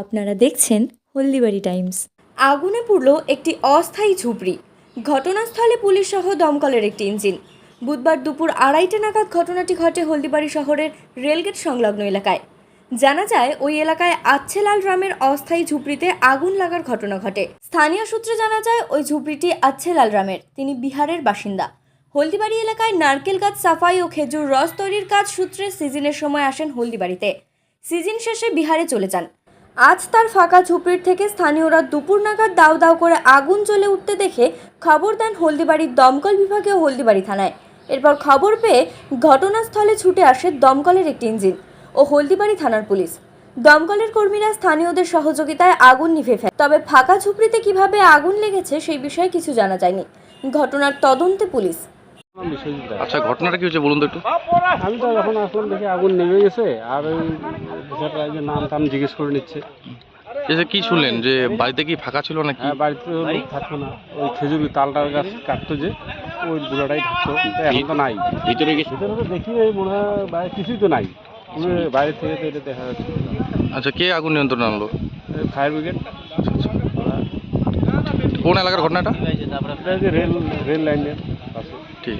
আপনারা দেখছেন হলদিবাড়ি টাইমস। আগুনে পুড়ল একটি অস্থায়ী ঝুপড়ি। ঘটনাস্থলে পুলিশ সহ দমকলের একটি ইঞ্জিন। বুধবার দুপুর আড়াইটে নাগাদ ঘটনাটি ঘটে হলদিবাড়ি শহরের রেলগেট সংলগ্ন এলাকায়। জানা যায়, ওই এলাকায় আচ্ছেলাল রামের অস্থায়ী ঝুপড়িতে আগুন লাগার ঘটনা ঘটে। স্থানীয় সূত্রে জানা যায়, ওই ঝুপড়িটি আচ্ছেলাল রামের। তিনি বিহারের বাসিন্দা। হলদিবাড়ি এলাকায় নারকেল গাছ সাফাই ও খেজুর রস তৈরির কাজ সূত্রে সিজনের সময় আসেন হলদিবাড়িতে। সিজন শেষে বিহারে চলে যান। আজ তার ফাঁকা ঝুপড়ির থেকে স্থানীয়রা দুপুর নাগাদ দাউ দাউ করে আগুন জ্বলে উঠতে দেখে খবর দেন হলদিবাড়ির দমকল বিভাগে হলদিবাড়ি থানায়। এরপর খবর পেয়ে ঘটনাস্থলে ছুটে আসে দমকলের একটি ইঞ্জিন ও হলদিবাড়ি থানার পুলিশ। দমকলের কর্মীরা স্থানীয়দের সহযোগিতায় আগুন নিভে ফেলে। তবে ফাঁকা ঝুপড়িতে কীভাবে আগুন লেগেছে সেই বিষয়ে কিছু জানা যায়নি। ঘটনার তদন্তে পুলিশ আচ্ছা ঘটনাটা কি হয়েছে বলুন তো একটু? আমি তো যখন আসলাম দেখি আগুন নেমে গেছে আর ওই বিষয়টা যে নাম টাম জিজ্ঞেস করে নিচ্ছে। এসে কি শুনলেন যে বাড়িতে কি ফাঁকা ছিল নাকি? হ্যাঁ বাড়িতে তো লোক থাকতো না। ওই খেজুরি তালটার গাছ কাটতো যে ওই বুড়াটাই থাকতো তো এখন তো নাই। ভিতরে গেছে ভিতরে তো দেখি ওই মনে হয় বাইরে কিছুই তো নাই। পুরো বাইরে থেকে তো এটা দেখা যাচ্ছে। আচ্ছা কে আগুন নিয়ন্ত্রণ আনলো? Fire brigade. কোন এলাকার ঘটনাটা? এটা যে রেল রেল লাইনের ঠিক।